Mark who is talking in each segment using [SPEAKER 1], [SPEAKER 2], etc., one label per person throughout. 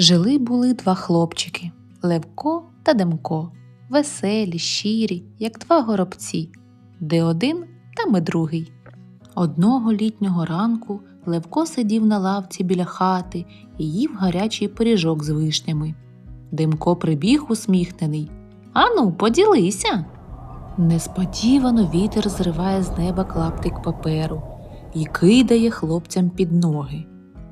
[SPEAKER 1] Жили були два хлопчики Левко та Демко, веселі, щирі, як два горобці, де один, там і другий. Одного літнього ранку Левко сидів на лавці біля хати і їв гарячий пиріжок з вишнями. Демко прибіг усміхнений. Ану, поділися. Несподівано вітер зриває з неба клаптик паперу і кидає хлопцям під ноги.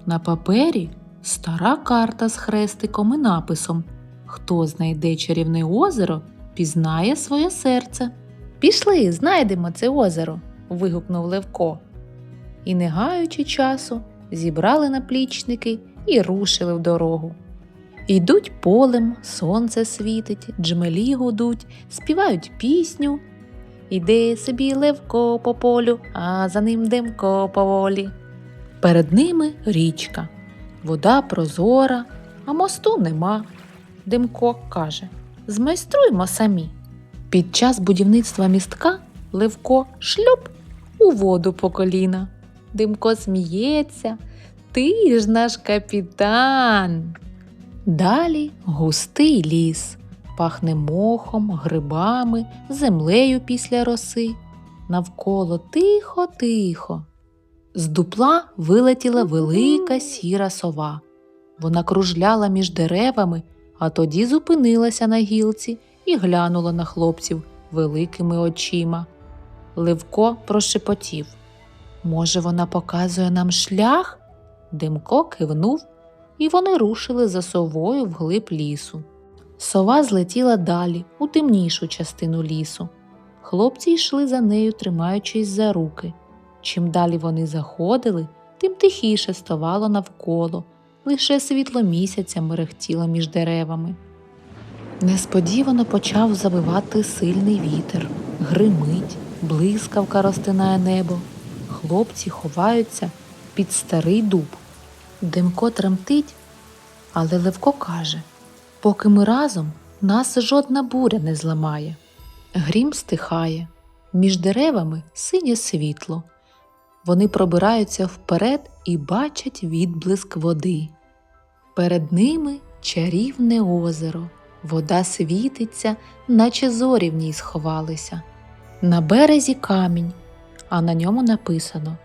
[SPEAKER 1] На папері стара карта з хрестиком і написом Хто знайде чарівне озеро, пізнає своє серце. Пішли, знайдемо це озеро. вигукнув Левко. І, не гаючи часу, зібрали наплічники і рушили в дорогу. Йдуть полем, сонце світить, джмелі гудуть, співають пісню. Іде собі Левко по полю, а за ним Демко поволі. Перед ними річка, вода прозора, а мосту нема. Демко каже: Змайструймо самі. Під час будівництва містка Левко шлюб у воду по коліна. Димко сміється. Ти ж наш капітан. Далі густий ліс, пахне мохом, грибами, землею після роси. Навколо тихо-тихо. З дупла вилетіла велика сіра сова. Вона кружляла між деревами, а тоді зупинилася на гілці і глянула на хлопців великими очима. Левко прошепотів. Може, вона показує нам шлях? Димко кивнув, і вони рушили за совою вглиб лісу. Сова злетіла далі, у темнішу частину лісу. Хлопці йшли за нею, тримаючись за руки. Чим далі вони заходили, тим тихіше ставало навколо, лише світло місяця мерехтіло між деревами. Несподівано почав завивати сильний вітер, гримить, блискавка розтинає небо. Хлопці ховаються під старий дуб. Демко тремтить, але Левко каже поки ми разом, нас жодна буря не зламає. Грім стихає, між деревами синє світло. Вони пробираються вперед і бачать відблиск води. Перед ними чарівне озеро, вода світиться, наче зорі в ній сховалися. На березі камінь, а на ньому написано: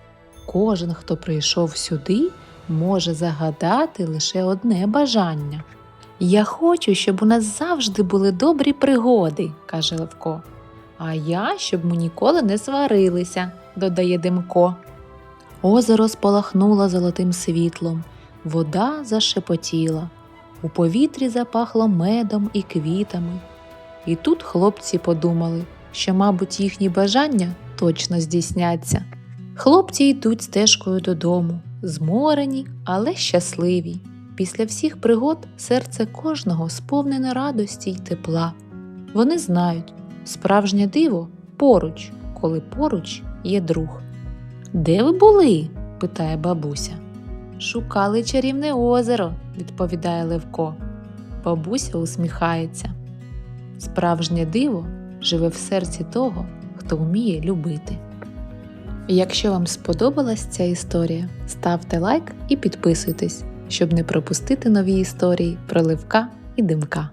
[SPEAKER 1] Кожен, хто прийшов сюди, може загадати лише одне бажання. Я хочу, щоб у нас завжди були добрі пригоди, каже Левко. А я, щоб ми ніколи не сварилися, додає Демко. Озеро спалахнуло золотим світлом, вода зашепотіла, у повітрі запахло медом і квітами. І тут хлопці подумали, що, мабуть, їхні бажання точно здійсняться. Хлопці йдуть стежкою додому, зморені, але щасливі. Після всіх пригод серце кожного сповнене радості й тепла. Вони знають, справжнє диво поруч, коли поруч є друг. Де ви були? питає бабуся. Шукали чарівне озеро, відповідає Левко. Бабуся усміхається. Справжнє диво живе в серці того, хто вміє любити. Якщо вам сподобалась ця історія, ставте лайк і підписуйтесь, щоб не пропустити нові історії про Левка і Димка.